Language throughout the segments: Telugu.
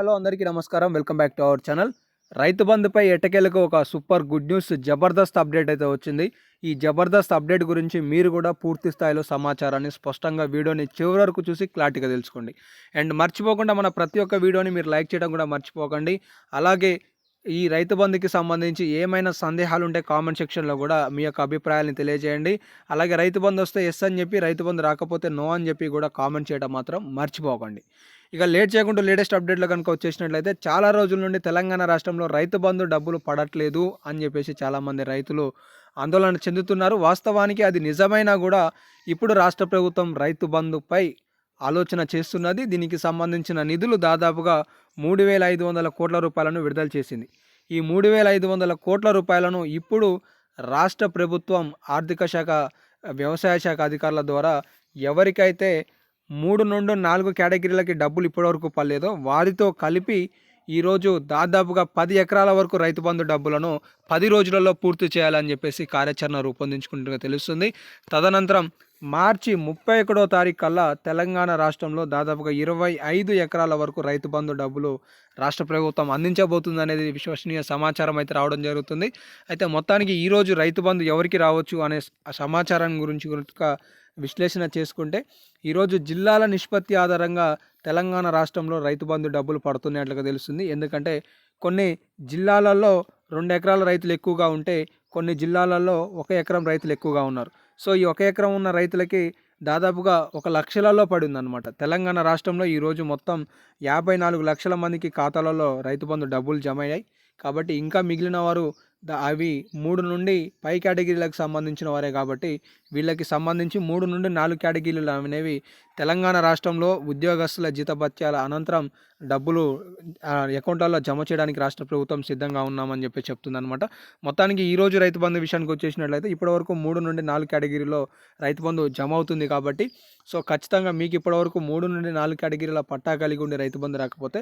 హలో అందరికీ నమస్కారం. Welcome back to our channel. రైతు బంధుపై ఎట్టకేలకు ఒక సూపర్ గుడ్ న్యూస్ జబర్దస్త్ అప్డేట్ అయితే వచ్చింది. ఈ జబర్దస్త్ అప్డేట్ గురించి మీరు కూడా పూర్తి స్థాయిలో సమాచారాన్ని స్పష్టంగా వీడియోని చివరి వరకు చూసి క్లారిటీగా తెలుసుకోండి. అండ్ మర్చిపోకుండా మన ప్రతి ఒక్క వీడియోని మీరు లైక్ చేయడం కూడా మర్చిపోకండి. అలాగే ఈ రైతు బంధుకి సంబంధించి ఏమైనా సందేహాలు ఉంటే కామెంట్ సెక్షన్లో కూడా మీ యొక్క అభిప్రాయాలను తెలియజేయండి. అలాగే రైతు బంధు వస్తే ఎస్ అని చెప్పి రైతు బంధు రాకపోతే నో అని చెప్పి కూడా కామెంట్ చేయడం మాత్రం మర్చిపోకండి. ఇక లేట్ చేయకుండా లేటెస్ట్ అప్డేట్లో కనుక వచ్చేసినట్లయితే చాలా రోజుల నుండి తెలంగాణ రాష్ట్రంలో రైతు బంధు డబ్బులు పడట్లేదు అని చెప్పేసి చాలామంది రైతులు ఆందోళన చెందుతున్నారు. వాస్తవానికి అది నిజమైనా కూడా ఇప్పుడు రాష్ట్ర ప్రభుత్వం రైతు బంధుపై ఆలోచన చేస్తున్నది. దీనికి సంబంధించిన నిధులు దాదాపుగా మూడు వేల ఐదు వందల కోట్ల రూపాయలను విడుదల చేసింది. ఈ మూడు వేల ఐదు వందల కోట్ల రూపాయలను ఇప్పుడు రాష్ట్ర ప్రభుత్వం ఆర్థిక శాఖ వ్యవసాయ శాఖ అధికారుల ద్వారా ఎవరికైతే మూడు నుండి నాలుగు కేటగిరీలకి డబ్బులు ఇప్పటివరకు పడలేదో. వారితో కలిపి ఈరోజు దాదాపుగా పది ఎకరాల వరకు రైతు బంధు డబ్బులను పది రోజులలో పూర్తి చేయాలని చెప్పేసి కార్యాచరణ రూపొందించుకుంటుగా తెలుస్తుంది. తదనంతరం మార్చి ముప్పై ఒకటో తారీఖు కల్లా తెలంగాణ రాష్ట్రంలో దాదాపుగా ఇరవై ఐదు ఎకరాల వరకు రైతు బంధు డబ్బులు రాష్ట్ర ప్రభుత్వం అందించబోతుంది అనేది విశ్వసనీయ సమాచారం అయితే రావడం జరుగుతుంది. అయితే మొత్తానికి ఈరోజు రైతు బంధు ఎవరికి రావచ్చు అనే సమాచారం గురించి కనుక విశ్లేషణ చేసుకుంటే ఈరోజు జిల్లాల నిష్పత్తి ఆధారంగా తెలంగాణ రాష్ట్రంలో రైతు బంధు డబ్బులు పడుతున్నట్లుగా తెలుస్తుంది. ఎందుకంటే కొన్ని జిల్లాలలో రెండు ఎకరాల రైతులు ఎక్కువగా ఉంటే కొన్ని జిల్లాలలో ఒక ఎకరం రైతులు ఎక్కువగా ఉన్నారు. సో ఈ ఒక ఎకరం ఉన్న రైతులకి దాదాపుగా ఒక లక్షలలో పడిందనమాట తెలంగాణ రాష్ట్రంలో ఈరోజు మొత్తం యాభై నాలుగు లక్షల మందికి ఖాతాలలో రైతు బంధు డబ్బులు జమ అయ్యాయి. కాబట్టి ఇంకా మిగిలిన వారు అవి మూడు నుండి పై కేటగిరీలకు సంబంధించిన వారే కాబట్టి వీళ్ళకి సంబంధించి మూడు నుండి నాలుగు కేటగిరీలు అనేవి తెలంగాణ రాష్ట్రంలో ఉద్యోగస్తుల జీతభత్యాల అనంతరం డబ్బులు అకౌంట్లలో జమ చేయడానికి రాష్ట్ర ప్రభుత్వం సిద్ధంగా ఉన్నామని చెప్పి చెప్తుందనమాట మొత్తానికి ఈరోజు రైతు బంధు విషయానికి వచ్చేసినట్లయితే ఇప్పటివరకు మూడు నుండి నాలుగు కేటగిరీలో రైతు బంధు జమ అవుతుంది కాబట్టి సో ఖచ్చితంగా మీకు ఇప్పటివరకు మూడు నుండి నాలుగు కేటగిరీల పట్టా కలిగి ఉండే రైతు బంధు రాకపోతే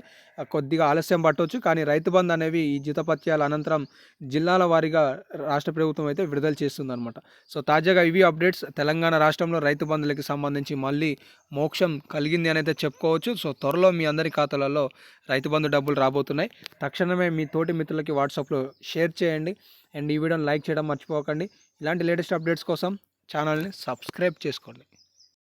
కొద్దిగా ఆలస్యం పట్టవచ్చు కానీ రైతు బంధు అనేవి ఈ జీతపత్యాల అనంతరం జిల్లాల వారీగా రాష్ట్ర ప్రభుత్వం అయితే విడుదల చేస్తుందన్నమాట. సో తాజాగా ఇవి అప్డేట్స్ తెలంగాణ రాష్ట్రంలో రైతు బంధులకి సంబంధించి మళ్ళీ మోక్షం కలిగింది అని అయితే చెప్పుకోవచ్చు. సో త్వరలో మీ అందరి ఖాతాలలో రైతు బంధు డబ్బులు రాబోతున్నాయి. తక్షణమే మీ తోటి మిత్రులకి వాట్సాప్లో షేర్ చేయండి. అండ్ ఈ వీడియోని లైక్ చేయడం మర్చిపోకండి. ఇలాంటి లేటెస్ట్ అప్డేట్స్ కోసం ఛానల్ని సబ్స్క్రైబ్ చేసుకోండి.